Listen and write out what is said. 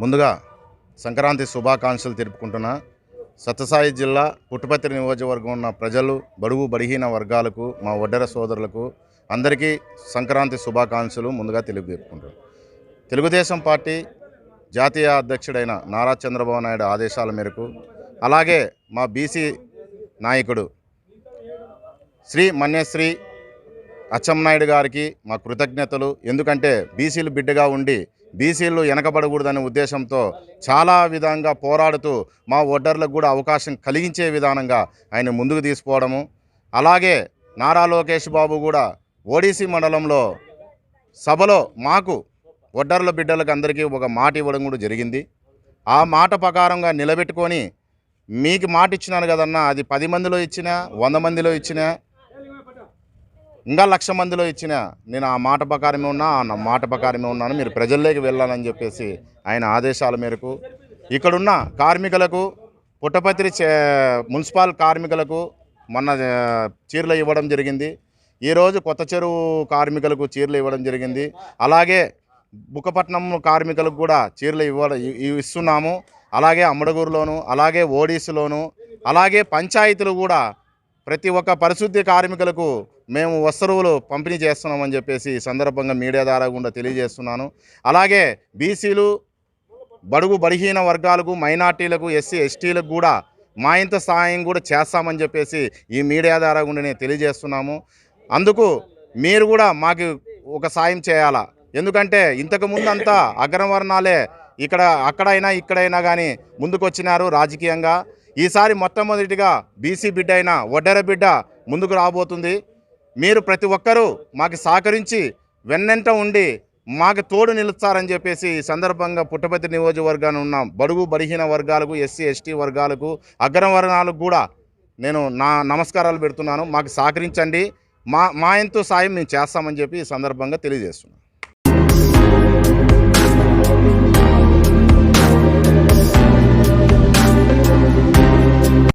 ముందుగా సంక్రాంతి శుభాకాంక్షలు తెలుపుకుంటున్నా. సత్యసాయి జిల్లా పుట్టుపత్రి నియోజకవర్గం ఉన్న ప్రజలు బడుగు బడిహీన వర్గాలకు మా వడ్డర సోదరులకు అందరికీ సంక్రాంతి శుభాకాంక్షలు ముందుగా తెలియజేపుకుంటున్నాను తెలుగుదేశం పార్టీ జాతీయ అధ్యక్షుడైన నారా చంద్రబాబు నాయుడు ఆదేశాల మేరకు అలాగే మా బీసీ నాయకుడు శ్రీ మన్యశ్రీ అచ్చెన్నాయుడు గారికి మా కృతజ్ఞతలు. ఎందుకంటే బీసీలు బిడ్డగా ఉండి బీసీలు వెనకబడకూడదనే ఉద్దేశంతో చాలా విధంగా పోరాడుతూ మా ఓటర్లకు కూడా అవకాశం కలిగించే విధానంగా ఆయన ముందుకు తీసుకోవడము. అలాగే నారా లోకేష్ బాబు కూడా ఓడిసి మండలంలో సభలో మాకు ఒడ్డర్ల బిడ్డలకు అందరికీ ఒక మాట ఇవ్వడం కూడా జరిగింది. ఆ మాట ప్రకారంగా నిలబెట్టుకొని మీకు మాట ఇచ్చినాను కదన్నా అది పది మందిలో ఇచ్చినా వంద మందిలో ఇచ్చినా ఇంకా లక్ష మందిలో ఇచ్చిన నేను ఆ మాట ప్రకారమే ఉన్నా ఆ మాట ప్రకారమే ఉన్నాను మీరు ప్రజల్లోకి వెళ్ళాలని చెప్పేసి ఆయన ఆదేశాల మేరకు ఇక్కడున్న కార్మికులకు పుట్టపత్రి చే మున్సిపల్ కార్మికులకు మొన్న చీరలు ఇవ్వడం జరిగింది. ఈరోజు కొత్త చెరువు కార్మికులకు చీరలు ఇవ్వడం జరిగింది. అలాగే బుక్కపట్నం కార్మికులకు కూడా చీరలు ఇవ్వడం ఇస్తున్నాము. అలాగే అమ్మడగూరులోను అలాగే ఓడిస్లోను అలాగే పంచాయతీలు కూడా ప్రతి ఒక్క పరిశుద్ధి కార్మికులకు మేము వస్త్రువులు పంపిణీ చేస్తున్నామని చెప్పేసి సందర్భంగా మీడియా ద్వారా కూడా తెలియజేస్తున్నాను. అలాగే బీసీలు బడుగు బడిహీన వర్గాలకు మైనార్టీలకు ఎస్సీ ఎస్టీలకు కూడా మా ఇంత సహాయం కూడా చేస్తామని చెప్పేసి ఈ మీడియా ద్వారా కూడా నేను తెలియజేస్తున్నాము. అందుకు మీరు కూడా మాకు ఒక సాయం చేయాలా? ఎందుకంటే ఇంతకు ముందంతా అగ్రవర్ణాలే ఇక్కడ అక్కడైనా ఇక్కడైనా కానీ ముందుకొచ్చినారు రాజకీయంగా. ఈసారి మొట్టమొదటిగా బీసీ బిడ్డ అయిన ఒడ్డెర బిడ్డ ముందుకు రాబోతుంది. మీరు ప్రతి ఒక్కరూ మాకు సహకరించి వెన్నెంట ఉండి మాకు తోడు నిలుస్తారని చెప్పేసి ఈ సందర్భంగా పుట్టపతి నియోజకవర్గాన్ని ఉన్న బడుగు బలహీన వర్గాలకు ఎస్సీ ఎస్టీ వర్గాలకు అగ్రవర్ణాలకు కూడా నేను నా నమస్కారాలు పెడుతున్నాను. మాకు సహకరించండి. మా మా ఎంతో సాయం మేము చేస్తామని చెప్పి ఈ సందర్భంగా తెలియజేస్తున్నాను.